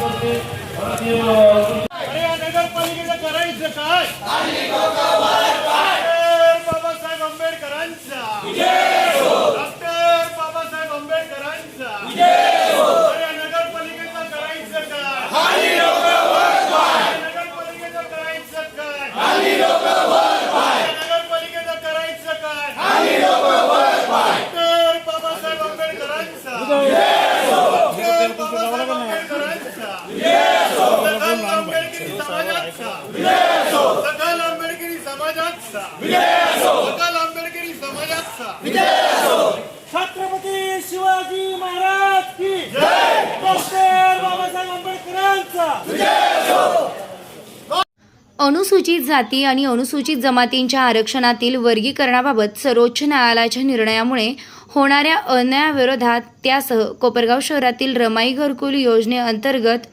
अरे या नगरपालिकेचं करायचं काय डॉक्टर बाबासाहेब आंबेडकरांचा डॉक्टर बाबासाहेब आंबेडकरांचा अरे या नगरपालिकेचं करायचं काय या नगरपालिकेचं करायचं काय या नगरपालिकेचं करायचं काय डॉक्टर बाबासाहेब आंबेडकरांचा डॉक्टर बाबासाहेब आंबेडकरांचा सकल आंबेडकरी समाजाचा सकल आंबेडकरी समाजाचा सकल आंबेडकरी समाजाचा छत्रपती शिवाजी महाराज की डॉक्टर बाबासाहेब आंबेडकरांचा अनुसूचित जाती आणि अनुसूचित जमातींच्या आरक्षणातील वर्गीकरणाबाबत सर्वोच्च न्यायालयाच्या निर्णयामुळे होणाऱ्या अन्यायाविरोधात त्यासह कोपरगाव शहरातील रमाई घरकुल योजनेअंतर्गत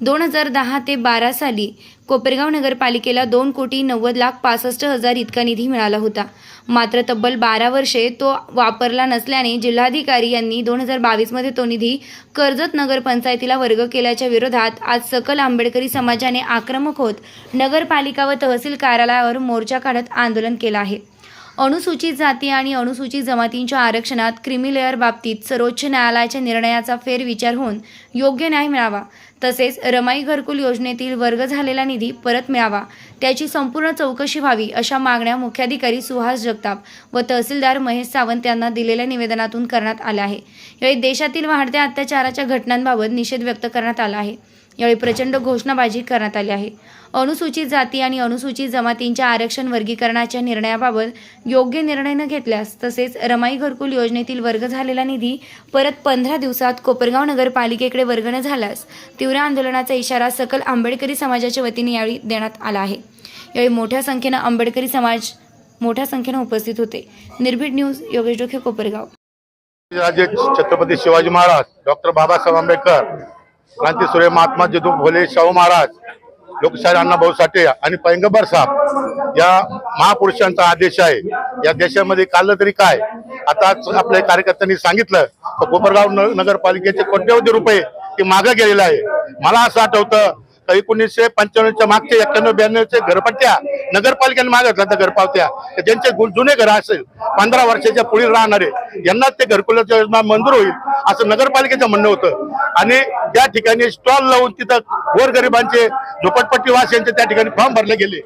दोन हजार दहा ते बारा साली कोपरगाव नगरपालिकेला दोन कोटी नव्वद लाख पासष्ट हजार इतका निधी मिळाला होता. मात्र तब्बल बारा वर्षे तो वापरला नसल्याने जिल्हाधिकारी यांनी दोन हजार बावीसमध्ये तो निधी कर्जत नगरपंचायतीला वर्ग केल्याच्या विरोधात आज सकल आंबेडकरी समाजाने आक्रमक होत नगरपालिका व तहसील कार्यालयावर मोर्चा काढत आंदोलन केलं आहे. अनुसूचित जाती आणि अनुसूचित जमातींच्या आरक्षणात क्रिमिलेअर बाबतीत सर्वोच्च न्यायालयाच्या निर्णयाचा फेरविचार होऊन योग्य न्याय मिळावा. तसेच रमाई घरकुल योजनेतील वर्ग झालेला निधी परत मिळावा. त्याची संपूर्ण चौकशी व्हावी अशा मागण्या मुख्याधिकारी सुहास जगताप व तहसीलदार महेश सावंत यांना दिलेल्या निवेदनातून करण्यात आल्या आहे यावेळी देशातील वाढत्या अत्याचाराच्या घटनांबाबत निषेध व्यक्त करण्यात आला आहे. यावेळी प्रचंड घोषणाबाजी करण्यात आली आहे. अनुसूचित जाती आणि अनुसूचित जमातींच्या आरक्षण वर्गीकरणाच्या निर्णयाबाबत योग्य निर्णय न घेतल्यास तसेच रमाई घरकुल योजनेतील वर्ग झालेला निधी परत पंधरा दिवसात कोपरगाव नगरपालिकेकडे वर्ग न झाल्यास तीव्र आंदोलनाचा इशारा सकल आंबेडकरी समाजाच्या वतीने यावेळी देण्यात आला आहे. यावेळी मोठ्या संख्येनं आंबेडकरी समाज मोठ्या संख्येनं उपस्थित होते. निर्भीड न्यूज योगेश डोखे कोपरगाव. राजे छत्रपती शिवाजी महाराज डॉक्टर बाबासाहेब आंबेडकर क्रांतीसूर्य महात्मा ज्योतू फुले शाहू महाराज लोकशाही अण्णाभाऊ साठे आणि पैंगंबर साहेब या महापुरुषांचा आदेश आहे. या देशामध्ये काढलं तरी काय? आता आपल्या कार्यकर्त्यांनी सांगितलं तर कोपरगाव नगरपालिकेचे कोट्यवधी रुपये ते मागं गेलेलं आहे. मला असं आठवतं एकोणीसशे पंच्याण्णवच्या मागच्या एक्क्याण्णव ब्याण्णवचे घरपट्ट्या नगरपालिकेने मागितल्या त्या. घरपावत्या ज्यांचे जुने घर असेल पंधरा वर्षाच्या पुढील राहणारे यांनाच ते घरकुलाची योजना मंजूर होईल असं नगरपालिकेचं म्हणणं होतं. आणि त्या ठिकाणी स्टॉल लावून तिथं गोरगरिबांचे झोपटपट्टी वासियांचे त्या ठिकाणी फॉर्म भरले गेले.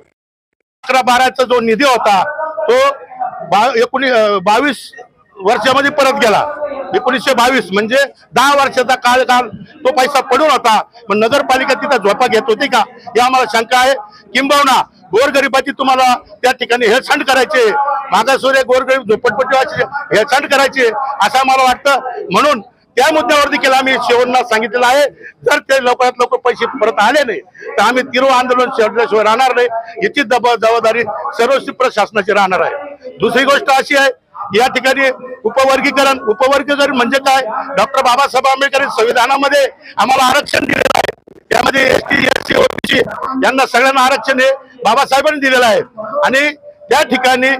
अकरा बाराचा जो निधी होता तो बा एकोणी बावीस वर्षामध्ये परत गेला. एकोणीसशे बावीस म्हणजे दहा वर्षाचा काळकाल तो पैसा पडून होता. पण नगरपालिका तिथं झोपा घेत होती का? ही आम्हाला शंका आहे. किंबहुना गोरगरिबाची तुम्हाला त्या ठिकाणी हेळसांड करायचे. मागासोरे गोरगरीब झोपटपट्टीवासी हेळसांड करायचे. असं आम्हाला वाटतं. म्हणून त्या मुद्द्यावर देखील आम्ही. शेवटला सांगितलेलं आहे. जर ते लवकरात लवकर पैसे परत आले नाही तर आम्ही तिरो आंदोलन शेवटल्याशिवाय राहणार नाही. याची जब- जबाबदारी सर्वस्वी प्रशासनाची राहणार आहे. दुसरी गोष्ट अशी आहे या ठिकाणी उपवर्गीकरण उपवर्गीकरण म्हणजे काय? डॉक्टर बाबासाहेब आंबेडकर संविधानामध्ये आम्हाला आरक्षण दिलेलं आहे. त्यामध्ये S T S C OBC यांना सगळ्यांना आरक्षण हे बाबासाहेबांनी दिलेलं आहे. आणि त्या ठिकाणी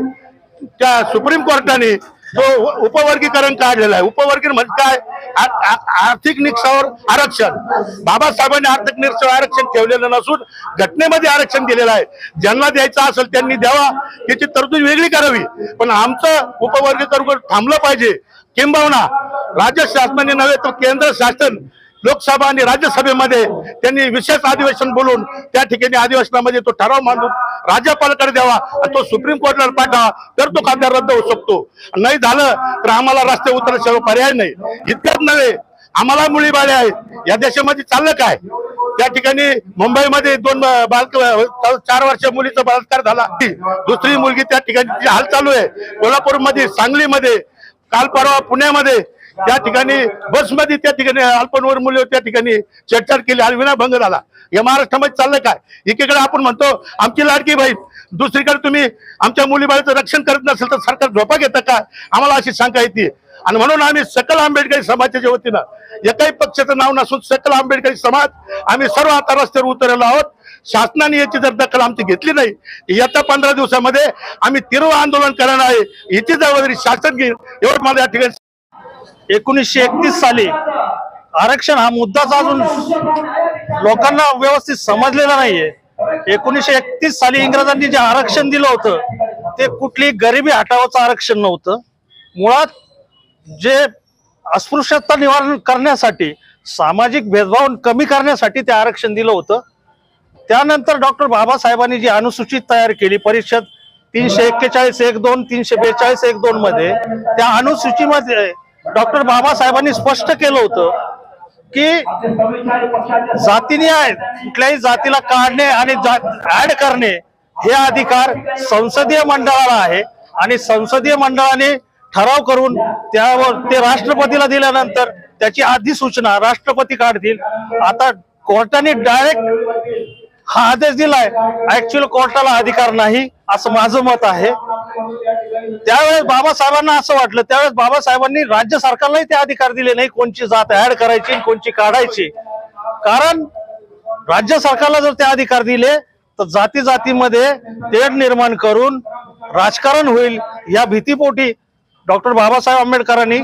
त्या सुप्रीम कोर्टाने जो उपवर्गीकरण काढलेलं आहे. उपवर्गीकरण म्हणजे काय? आर्थिक निकषावर आरक्षण. बाबासाहेबांनी आर्थिक निकषावर आरक्षण ठेवलेलं नसून घटनेमध्ये आरक्षण दिलेलं आहे. ज्यांना द्यायचं असेल त्यांनी द्यावा. त्याची तरतूद वेगळी करावी. पण आमचं उपवर्गीकरण थांबलं पाहिजे. किंबहुना राज्य शासनाने नव्हे तर केंद्र शासन लोकसभा आणि राज्यसभेमध्ये त्यांनी विशेष अधिवेशन बोलून त्या ठिकाणी अधिवेशनामध्ये तो ठराव मांडून राज्यपालाकडे द्यावा आणि तो सुप्रीम कोर्टाला पाठवा तर तो कायदा रद्द होऊ शकतो. नाही झालं तर आम्हाला रस्ते उतरल्याशिवाय पर्याय नाही. इतकंच नव्हे आम्हाला मुली बाळे आहेत या देशामध्ये चाललं काय? त्या ठिकाणी मुंबईमध्ये दोन बालक चार वर्ष मुलीचा बलात्कार झाला. दुसरी मुलगी त्या ठिकाणी हाल चालू आहे. कोल्हापूरमध्ये सांगलीमध्ये काल परवा पुण्यामध्ये त्या ठिकाणी बसमध्ये त्या ठिकाणी अल्पनवर मुले त्या ठिकाणी छेडछाड केली आणि विनाभंग झाला. या महाराष्ट्रामध्ये चाललंय काय? एकीकडे आपण म्हणतो आमची लाडकी बाई दुसरीकडे तुम्ही आमच्या मुलीबाळाचं रक्षण करत नसेल तर सरकार झोपा घेतं का? आम्हाला अशी शंका येते. आणि म्हणून आम्ही सकल आंबेडकरी समाजाच्या वतीनं एकाही पक्षाचं नाव नसून सकल आंबेडकरी समाज आम्ही सर्व आता रस्त्यावर उतरलेलो आहोत. शासनाने याची जर दखल आमची घेतली नाही येत्या पंधरा दिवसामध्ये आम्ही तीव्र आंदोलन करणार आहे. याची जबाबदारी शासन घेईल एवढं मला या ठिकाणी एकोणीसशे एकतीस साली आरक्षण हा मुद्दाच अजून लोकांना व्यवस्थित समजलेला नाहीये. एकोणीसशे एकतीस साली इंग्रजांनी जे आरक्षण दिलं होतं ते कुठली गरिबी हटावाचं आरक्षण नव्हतं. मुळात जे अस्पृश्यता निवारण करण्यासाठी सामाजिक भेदभाव कमी करण्यासाठी ते आरक्षण दिलं होतं. त्यानंतर डॉक्टर बाबासाहेबांनी जी अनुसूचित तयार केली परिषद तीनशे एक्केचाळीस एक दोन तीनशे बेचाळीस एक दोन मध्ये त्या अनुसूचीमध्ये डॉक्टर बाबासाहेबांनी स्पष्ट केलं होतं की जातीने कुठल्याही जातीला काढणे आणि ऍड करणे हे अधिकार संसदीय मंडळाला आहे. आणि संसदीय मंडळाने ठराव करून त्यावर ते राष्ट्रपतीला दिल्यानंतर त्याची अधिसूचना राष्ट्रपती काढतील. आता कोर्टाने डायरेक्ट हा आदेश दिलाय. ऍक्च्युअल कोर्टाला अधिकार नाही असं माझं मत आहे. त्यावेळेस बाबासाहेबांना असं वाटलं त्यावेळेस बाबासाहेबांनी राज्य सरकारलाही ते अधिकार दिले नाही कोणची जात ऍड करायची कोणची काढायची. कारण राज्य सरकारला जर ते अधिकार दिले तर जाती जातीमध्ये तेढ निर्माण करून राजकारण होईल. या भीतीपोटी डॉक्टर बाबासाहेब आंबेडकरांनी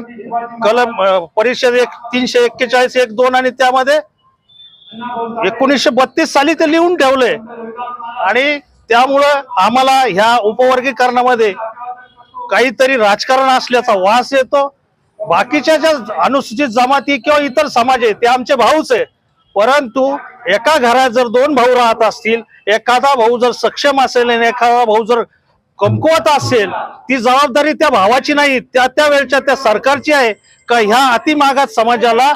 कलम परिषद एक तीनशे एक्केचाळीस एक दोन आणि त्यामध्ये एकोणीसशे बत्तीस साली ते लिहून ठेवलंय. आणि त्यामुळं आम्हाला ह्या उपवर्गीकरणामध्ये काहीतरी राजकारण असल्याचा वास येतो. बाकीच्या ज्या अनुसूचित जमाती किंवा इतर समाज आहे ते आमचे भाऊच आहे परंतु एका घरात जर दोन भाऊ राहत असतील एखादा भाऊ जर सक्षम असेल आणि एखादा भाऊ जर कमकुवत असेल ती जबाबदारी त्या भावाची नाही त्या त्या वेळच्या त्या सरकारची आहे. का ह्या अतिमागात समाजाला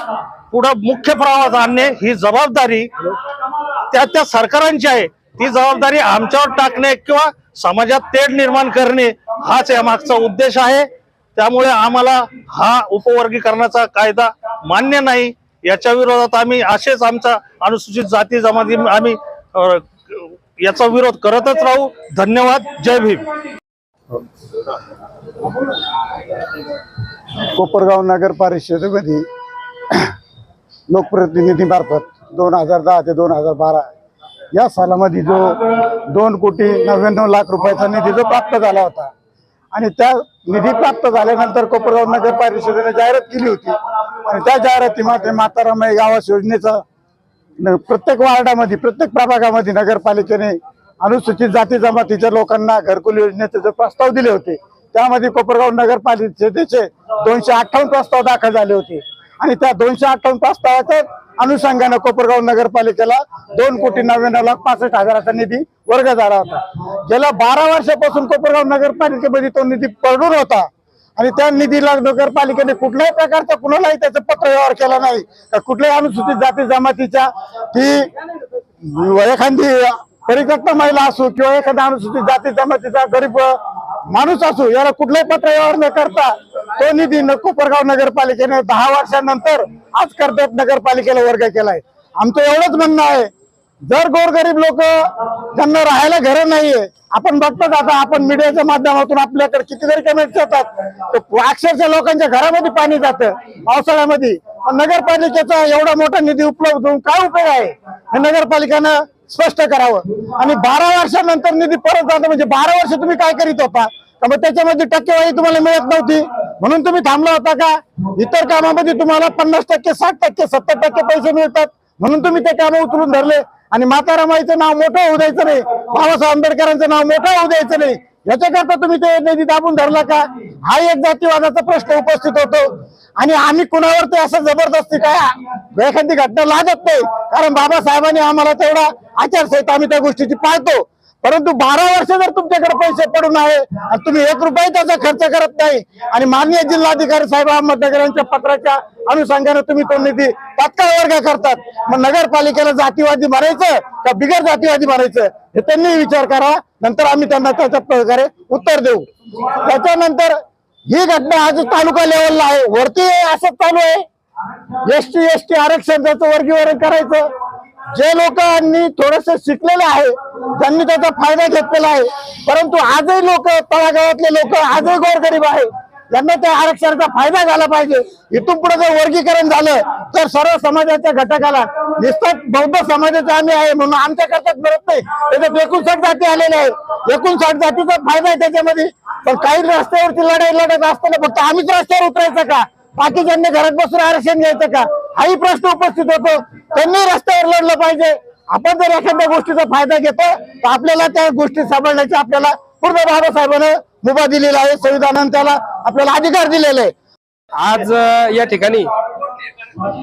पुढं मुख्य प्रवाहात आणणे ही जबाबदारी त्या त्या सरकारांची आहे. ती जबाबदारी आमच्यावर टाकणे किंवा समाजात तेढ निर्माण करणे हाच या मागचा उद्देश आहे. त्यामुळे आम्हाला हा उपवर्गीकरणाचा कायदा मान्य नाही. याच्या विरोधात आम्ही असेच आमचा अनुसूचित जाती जमाती आम्ही याचा विरोध करतच राहू. धन्यवाद. जय भीम. कोपरगाव नगर परिषदेमध्ये लोकप्रतिनिधीमार्फत दोन हजार दहा ते दोन हजार बारा या सालामध्ये जो दोन कोटी नव्याण्णव लाख रुपयाचा निधी जो प्राप्त झाला होता आणि त्या निधी प्राप्त झाल्यानंतर कोपरगाव नगर परिषदेने जाहिरात केली होती. आणि त्या जाहिरातीमध्ये मातारामाई गावास योजनेचा प्रत्येक वार्डामध्ये प्रत्येक प्रभागामध्ये नगरपालिकेने अनुसूचित जाती जमातीच्या लोकांना घरकुल योजनेचे जे प्रस्ताव दिले होते त्यामध्ये कोपरगाव नगरपालिकेचे दोनशे अठ्ठावन्न प्रस्ताव दाखल झाले होते. आणि त्या दोनशे अठ्ठावन्न प्रस्तावाच्या अनुषंगानं कोपरगाव नगरपालिकेला दोन कोटी नव्याण्णव लाख पासष्ट हजाराचा निधी वर्ग झाला होता. गेल्या बारा वर्षापासून कोपरगाव नगरपालिकेमध्ये तो निधी पडून होता. आणि त्या निधीला नगरपालिकेने कुठल्याही प्रकारचा कुणालाही त्याचा पत्र व्यवहार केला नाही. तर कुठल्याही अनुसूचित जाती जमातीच्या ती एखादी परित्यक्त महिला असो किंवा एखादा अनुसूचित जाती जमातीचा गरीब माणूस असो याला कुठलाही पत्र व्यवहार न करता तो निधी कोपरगाव नगरपालिकेने दहा वर्षानंतर आज कर्जत नगरपालिकेला वर्ग केलाय. आमचं एवढंच म्हणणं आहे जर गोरगरीब लोक त्यांना राहायला घरं नाहीये आपण बघतोच आता आपण मीडियाच्या माध्यमातून आपल्याकडे कितीतरी कमेंट्स येतात. अक्षरशः लोकांच्या घरामध्ये पाणी जातं पावसाळ्यामध्ये. नगरपालिकेचा एवढा मोठा निधी उपलब्ध होऊन काय उपयोग आहे? हे नगरपालिकेनं स्पष्ट करावं. आणि बारा वर्षानंतर निधी परत जातो म्हणजे बारा वर्ष तुम्ही काय करीत होता? मग त्याच्यामध्ये टक्केवारी तुम्हाला मिळत नव्हती? म्हणून तुम्ही थांबला होता का? इतर कामामध्ये तुम्हाला पन्नास टक्के साठ टक्के सत्तर टक्के पैसे मिळतात. म्हणून तुम्ही ते काम उचलून धरले. आणि मातारामाईचं नाव मोठं होऊ द्यायचं नाही. बाबासाहेब आंबेडकरांचं नाव मोठं होऊ द्यायचं नाही. याच्याकरता तुम्ही ते निधी दाबून धरला का? हा एक जातीवादाचा प्रश्न उपस्थित होतो. आणि आम्ही कुणावर ते असं जबरदस्ती काय एखादी घटना लागत नाही. कारण बाबासाहेबांनी आम्हाला तेवढा आचारसंहिता आम्ही त्या गोष्टीची पाळतो. परंतु बारा वर्ष जर तुमच्याकडे पैसे पडून आहे आणि तुम्ही एक रुपये त्याचा खर्च करत नाही आणि माननीय जिल्हाधिकारी साहेब अहमदनगर यांच्या पत्राच्या अनुषंगाने तुम्ही तो निधी तात्काळ वर्ग करतात. मग नगरपालिकेला जातीवादी म्हणायचं का बिगर जातीवादी म्हणायचं हे त्यांनी विचार करा नंतर आम्ही त्यांना त्याच्या प्रकारे उत्तर देऊ. त्याच्यानंतर ही घटना आज तालुका लेवलला आहे. वरती असं चालू आहे. एस टी एस टी आरक्षण त्याचं वर्गीकरण करायचं. जे लोकांनी थोडस शिकलेलं आहे त्यांनी त्याचा फायदा घेतलेला आहे. परंतु आजही लोक तळागाळातले लोक आजही गोरगरीब आहे. त्यांना त्या आरक्षणाचा फायदा झाला पाहिजे. इथून पुढे जर वर्गीकरण झालं तर सर्व समाजाच्या घटकाला निस्तार बौद्ध समाजाचा आम्ही आहे म्हणून आमच्या करतात मिळत नाही. त्याच्यात एकोणसाठ जाती आलेल्या आहे एकोणसाठ जातीचा फायदा आहे त्याच्यामध्ये. पण काही रस्त्यावरती लढाई लढत असताना फक्त आम्हीच रस्त्यावर उतरायचं का? बाकीच्यांनी घरात बसून आरक्षण घ्यायचं का? हाही प्रश्न उपस्थित होतो. त्यांनी रस्त्यावर लढलं पाहिजे. आपण जर एखाद्या गोष्टीचा फायदा घेतो तर आपल्याला त्या गोष्टी सांभाळण्याची आपल्याला पूर्ण बाबासाहेबांना मुभा दिलेला आहे. संविधानानं त्याला आपल्याला अधिकार दिलेले आहे. आज या ठिकाणी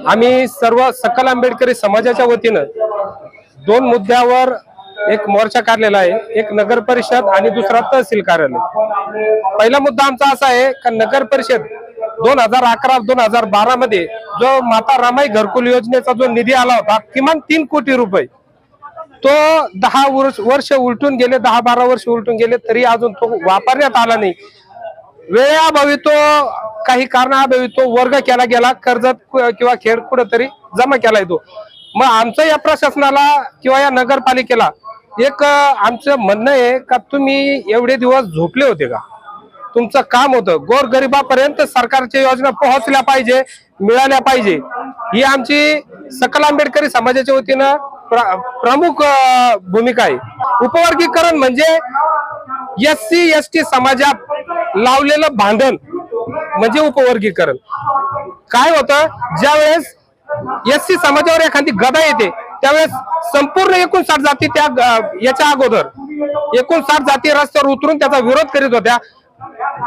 आम्ही सर्व सकल आंबेडकरी समाजाच्या वतीनं दोन मुद्द्यावर एक मोर्चा काढलेला आहे. एक नगर परिषद आणि दुसरा तहसील कार्यालय. पहिला मुद्दा आमचा असा आहे का नगर परिषद दोन हजार अकरा दोन हजार बारा मध्ये जो माता रामाई घरकुल योजनेचा जो निधी आला होता किमान तीन कोटी रुपये. तो दहा वर्ष वर्ष उलटून गेले दहा बारा वर्ष उलटून गेले तरी अजून तो वापरण्यात आला नाही. वेळाभावी तो काही कारणाअभावी तो वर्ग केला गेला कर्जत किंवा खेळ कुठंतरी जमा केला येतो मग आमचं या प्रशासनाला किंवा या नगरपालिकेला एक आमचं म्हणणं आहे का तुम्ही एवढे दिवस झोपले होते का? तुमचं काम होतं. गोरगरिबापर्यंत सरकारच्या योजना पोहोचल्या पाहिजे मिळाल्या पाहिजे. ही आमची सकल आंबेडकरी समाजाच्या वतीनं प्रमुख भूमिका आहे. उपवर्गीकरण म्हणजे एस सी एस टी समाजात लावलेलं भांडण म्हणजे उपवर्गीकरण. काय होतं? ज्यावेळेस एस सी समाजावर एखादी गदा येते त्यावेळेस संपूर्ण एकोणसाठ जाती त्या याच्या अगोदर एकूण साठ जाती रस्त्यावर उतरून त्याचा विरोध करीत होत्या.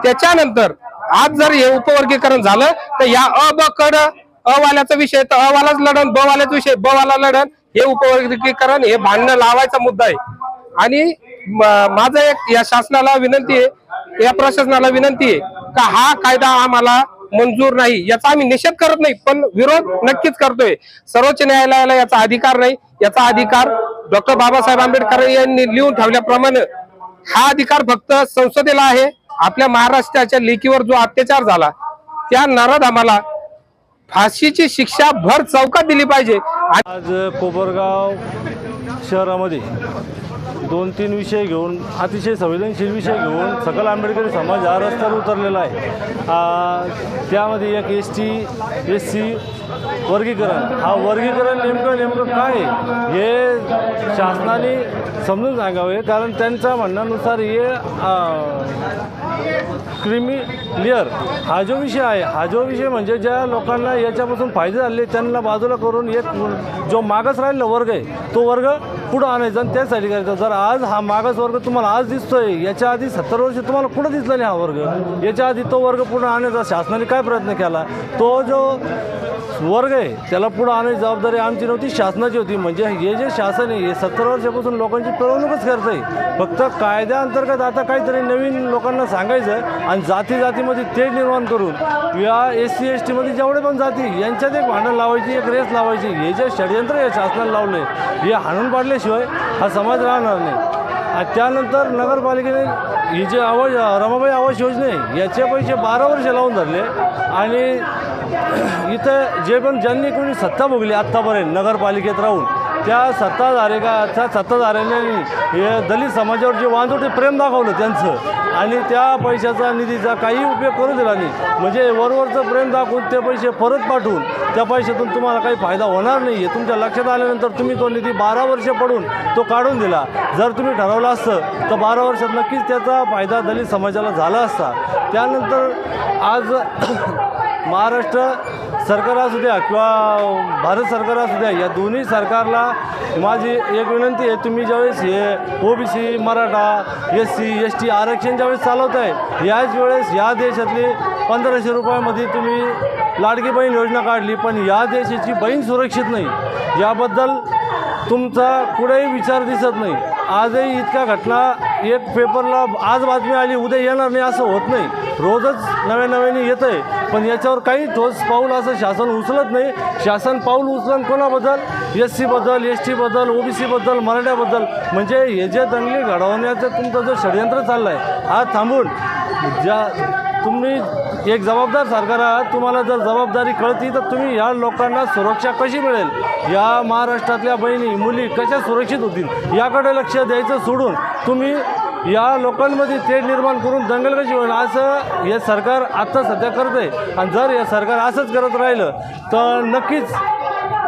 त्याच्यानंतर आज जर हे उपवर्गीकरण झालं तर या अ ब कड अवाल्याचा विषय तर अवालाच वालाच लढण ब वाल्याचा विषय ब वाला लढण हे उपवर्गीकरण हे भांडणं लावायचा मुद्दा आहे. आणि माझं एक या शासनाला विनंती आहे या प्रशासनाला विनंती आहे का हा कायदा आम्हाला मंजूर नाही याचा आम्ही निषेध करत नाही पण विरोध नक्कीच करतोय. सर्वोच्च न्यायालयाला याचा अधिकार नाही याचा अधिकार डॉक्टर बाबासाहेब आंबेडकर यांनी लिहून ठेवल्याप्रमाणे हा अधिकार फक्त संसदेला आहे आपल्या महाराष्ट्राच्या लेखीवर जो अत्याचार झाला त्या नराधामाला फाशीची शिक्षा भर चौकात दिली पाहिजे. आज कोपरगाव शहरामध्ये दोन तीन विषय घेऊन अतिशय संवेदनशील विषय घेऊन सकल आंबेडकरी समाज हा रस्त्यावर उतरलेला आहे. त्यामध्ये एक एस टी एस सी वर्गीकरण. हा वर्गीकरण नेमकं नेमकं काय हे शासनाने समजून सांगावे कारण त्यांच्या म्हणण्यानुसार हे क्रिमी क्लिअर हा जो विषय आहे हा जो विषय म्हणजे ज्या लोकांना याच्यापासून फायदे झाले त्यांना बाजूला करून एक जो मागास राहिलेला वर्ग आहे तो वर्ग पुढं आणायचा आणि त्यासाठी करायचा. जर आज हा मागास वर्ग तुम्हाला आज दिसतोय याच्या आधी सत्तर वर्ष तुम्हाला कुठं दिसला नाही हा वर्ग? याच्या आधी तो वर्ग पुढं आणण्याचा शासनाने काय प्रयत्न केला? तो जो वर्ग आहे. त्याला पुढं आणायची जबाबदारी आमची नव्हती शासनाची होती. म्हणजे हे जे शासन आहे हे सत्तर वर्षापासून लोकांची पिळवणूकच करत आहे. फक्त कायद्याअंतर्गत आता काहीतरी नवीन लोकांना सांगायचं आणि जाती जातीमध्ये ते निर्माण करून या एस सी एस टीमध्ये जेवढे पण जाती यांच्यात एक भांडण लावायची एक रेस लावायची. हे जे षडयंत्र या शासनाला लावलं आहे हे हाणून पाडल्याशिवाय हा समाज राहणार नाही. आणि त्यानंतर नगरपालिकेने ही जे आवाज रमाबाई आवास योजना आहे याचे पैसे बारा वर्ष लावून धरले. आणि इथं जे पण ज्यांनी कोणी सत्ता भोगली आत्तापर्यंत नगरपालिकेत राहून त्या सत्ताधारे का त्या सत्ताधाऱ्यांनी हे दलित समाजावर जे वांजोटे प्रेम दाखवलं त्यांचं आणि त्या पैशाचा निधीचा काही उपयोग करू दिला नाही. म्हणजे वरवरचं प्रेम दाखवून ते पैसे परत पाठवून त्या पैशातून तुम्हाला काही फायदा होणार नाही. आहे तुमच्या लक्षात आल्यानंतर तुम्ही तो निधी बारा वर्ष पडून तो काढून दिला. जर तुम्ही ठरवलं असतं तर बारा वर्षात नक्कीच त्याचा फायदा दलित समाजाला झाला असता. त्यानंतर आज महाराष्ट्र सरकार असू द्या किंवा भारत सरकार असू द्या या दोन्ही सरकारला माझी एक विनंती आहे तुम्ही ज्यावेळेस हे O B C Maratha S C S T आरक्षण ज्यावेळेस चालवत आहे याच वेळेस या देशातली पंधराशे रुपयामध्ये तुम्ही लाडकी बहीण योजना काढली पण या देशाची बहीण सुरक्षित नाही. याबद्दल तुमचा कुठेही विचार दिसत नाही. आजही इतक्या घटना एक पेपरला आज बातमी आली उद्या येणार नाही असं होत नाही. रोजच नव्या नव्याने येत आहे पण याच्यावर काही ठोस पाऊल असं शासन उचलत नाही. शासन पाऊल उचलन कोणाबद्दल? एस सीबद्दल एस टीबद्दल ओ बी सीबद्दल मराठ्याबद्दल म्हणजे हे जे दंगली घडवण्याचं तुमचं जो षडयंत्र चाललं आहे हा थांबून. ज्या तुम्ही एक जबाबदार सरकार आहात तुम्हाला जर जबाबदारी कळती तर तुम्ही या लोकांना सुरक्षा कशी मिळेल? या महाराष्ट्रातल्या बहिणी मुली कशा सुरक्षित होतील? याकडे लक्ष द्यायचं सोडून तुम्ही या लोकांमध्ये थेट निर्माण करून दंगल कशी होईल? असं हे सरकार आत्ता सध्या करत आहे आणि जर हे सरकार असंच करत राहिलं तर नक्कीच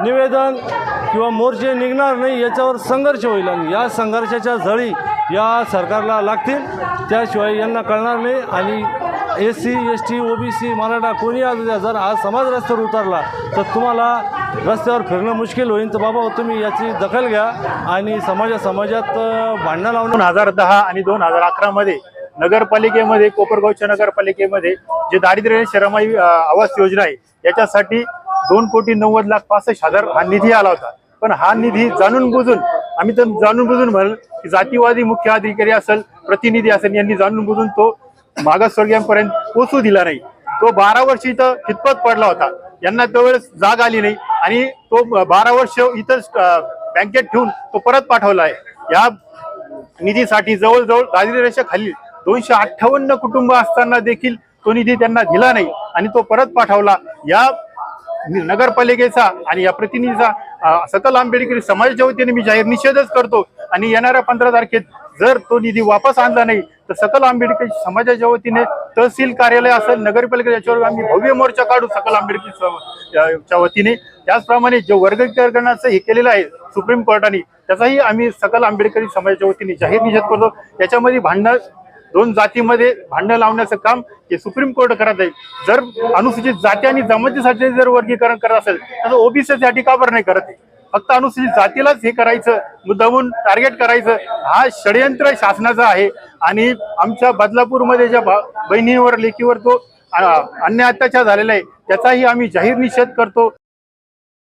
निवेदन किंवा मोर्चे निघणार नाही याच्यावर संघर्ष होईल. आणि या संघर्षाच्या झळी या सरकारला लागतील. त्याशिवाय यांना कळणार नाही. आणि S C S T O B C Maratha कोणी आज द्या जर आज समाज रस्त्यावर उतरला तर तुम्हाला रस्त्यावर फिरणं मुश्किल होईल. तर बाबा तुम्ही याची दखल घ्या आणि समाजा समाजात भांडणं लावून दोन हजार दहा आणि दोन हजार अकरामध्ये नगरपालिकेमध्ये कोपरगावच्या नगरपालिकेमध्ये जे दारिद्र्य शरमाई आवास योजना आहे याच्यासाठी दोन कोटी नव्वद लाख पासष्ट हजार हा निधी आला होता. पण हा निधी जाणून बुजून आम्ही तर जाणून बुजून म्हणाल की जातीवादी मुख्य अधिकारी असेल प्रतिनिधी असेल यांनी जाणून बुजून तो मागासवर्गीयांपर्यंत पोचू दिला नाही. तो बारा वर्ष इथं खितपत पडला होता. यांना त्यावेळेस जाग आली नाही आणि तो बारा वर्ष इथं बँकेत ठेवून तो परत पाठवला आहे. या निधीसाठी जवळजवळ दारिद्र्य रेषेखाली दोनशे अठ्ठावन्न कुटुंब असताना देखील तो निधी त्यांना दिला नाही आणि तो परत पाठवला. या नगरपालिकेचा आणि या प्रतिनिधीचा सकल आंबेडकरी समाजाच्या वतीने मी जाहीर निषेधच करतो. आणि येणाऱ्या पंधरा तारखेत जर तो निधी वापस आणला नाही तर सकल आंबेडकर समाजाच्या वतीने तहसील कार्यालय असेल नगरपालिका याच्यावर आम्ही भव्य मोर्चा काढू सकल आंबेडकरच्या वतीने त्याचप्रमाणे जे वर्गीकरणाचं हे केलेलं आहे सुप्रीम कोर्टाने त्याचाही आम्ही सकल आंबेडकरी समाजाच्या वतीने जाहीर निषेध करतो. याच्यामध्ये भांडणं दोन जातीमध्ये भांडणं लावण्याचं काम हे सुप्रीम कोर्ट करत आहे. जर अनुसूचित जाती आणि जमातीसाठी जर वर्गीकरण करत असेल तर ओबीसीसाठी का बरं नाही करत आहे? फक्त अनुसूचित जातीलाच हे करायचं मुद्दामून टार्गेट करायचं हा षडयंत्र शासनाचा आहे. आणि आमच्या बदलापूरमध्ये ज्या भा- बहिणीवर लेकीवर तो अन्य अन्याय अत्याचार झालेला आहे त्याचाही आम्ही जाहीर निषेध करतो.